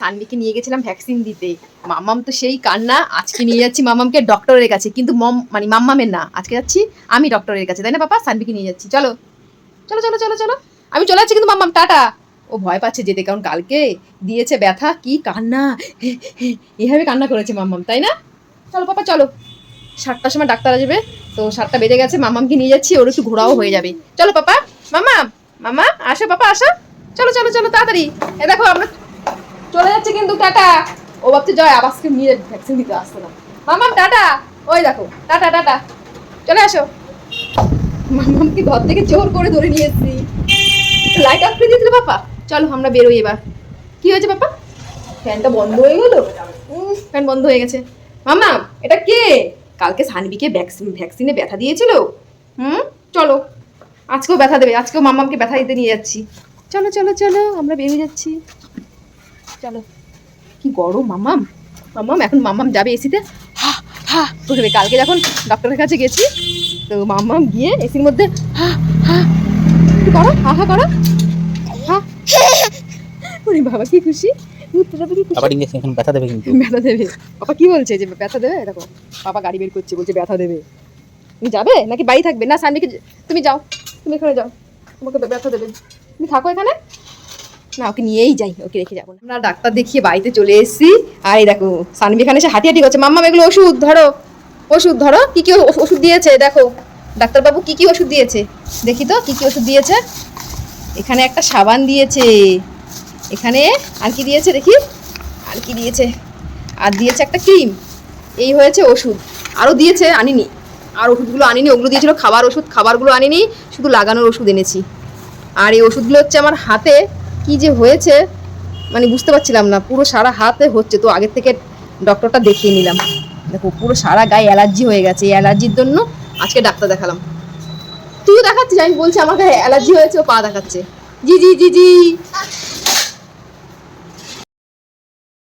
সানভিকে নিয়ে গেছিলাম ভ্যাকসিন দিতে। মাম্মাম তো সেই কান্না, আজকে নিয়ে যাচ্ছি মাম্মামকে ডক্টরের কাছে। কিন্তু মম মানে মাম্মামের না, আজকে যাচ্ছি আমি ডক্টরের কাছে, তাই না পাপা? সানভিকে নিয়ে যাচ্ছি। চলো চলো চলো চলো চলো। আমি চলে যাচ্ছি কিন্তু মাম্মাম, টাটা। ও ভয় পাচ্ছে যেতে, কারণ কালকে দিয়েছে ব্যথা, কি কান্না। এভাবে কান্না করেছে মাম্মাম, তাই না? চলো পাপা, চলো। সাতটার সময় ডাক্তার আসবে, তো সাতটা বেজে গেছে মামামকে নিয়ে যাচ্ছি, ওর একটু ঘোরাও হয়ে যাবে। চলো পাপা মামা মামা আসো পাপা, আসো। চলো চলো চলো, তাড়াতাড়ি। এ দেখো, আমরা যাচ্ছে কিন্তু টাটা। ও ভাবছে, জয় আবাসকে নিয়ে ভ্যাকসিন দিতে আসতো না। মামাম টাটা। ওই দেখো, টাটা টাটা। চলে আসো। মামামকে ঘর থেকে জোর করে ধরে নিয়ে এসেছি। লাইট অফ করে দিয়েছিল পাপা। চলো, আমরা বেরোই এবার। কি হয়েছে বাপা ফ্যানটা বন্ধ হয়ে গেল? ফ্যান বন্ধ হয়ে গেছে। মামা, এটা কে? কালকে সানবিকে ভ্যাকসিন ভ্যাকসিনে ব্যথা দিয়েছিল? হুম? চলো। আজকেও ব্যথা দেবে। আজকেও মাম্মামকে ব্যথা দিতে নিয়ে যাচ্ছি। চলো চলো চলো, আমরা বেরিয়ে যাচ্ছি। চলো। কি গরম মাম্মাম মাম্মাম এখন মাম্মাম যাবে এসিতে। হা হা করবে কালকে যখন ডক্টরের কাছে গেছি তো মাম্মাম গিয়ে এসির মধ্যে হা হা করো হা হা করো। হা। ওরে বাবা কি খুশি। আবার ইঞ্জেকশন ব্যথা দেবে কিন্তু। ব্যথা দেবে। কি বলছে যে ব্যথা দেবে? দেখো পাপা গাড়ি বের করছে বলছে ব্যথা দেবে। তুমি যাবে? নাকি বাড়ি থাকবে? না তুমি যাও। তুমি এখানে যাও। তোমাকে ব্যথা দেবে। তুমি থাকো এখানে। না, ওকে নিয়েই যাই, ওকে রেখে যাব। আমরা ডাক্তার দেখিয়ে বাড়িতে চলে এসেছি। আর এই দেখো সানবি এখানে এসে হাঁটি হাঁটি করছে। মাম্মা, এগুলো ওষুধ ধরো ওষুধ ধরো, কি কি ওষুধ দিয়েছে, দেখো। ডাক্তারবাবু কি কি ওষুধ দিয়েছে? দেখি তো, কি কি ওষুধ দিয়েছে? এখানে একটা সাবান দিয়েছে। এখানে আর কি দিয়েছে দেখি? আর কি দিয়েছে? আর দিয়েছে একটা ক্রিম। এই হয়েছে ওষুধ। আরও দিয়েছে, আনিনি। আর ওষুধগুলো আনিনি, ওগুলো দিয়েছিল খাবার ওষুধ, খাবারগুলো আনিনি, শুধু লাগানোর ওষুধ এনেছি। আর এই ওষুধগুলো হচ্ছে আমার হাতে। কি যে হয়েছে মানে বুঝতে পারছিলাম না। পুরো সারা হাতে হচ্ছে। তো আগের থেকে ডক্টরটা দেখিয়ে নিলাম। দেখো, পুরো সারা গায়ে অ্যালার্জি হয়ে গেছে। এই অ্যালার্জির জন্য আজকে ডাক্তার দেখালাম। তুইও দেখাচ্ছিস? আমি বলছি, আমার গায়ে অ্যালার্জি হয়েছে, ও পা দেখাচ্ছে। জি জি জি জি।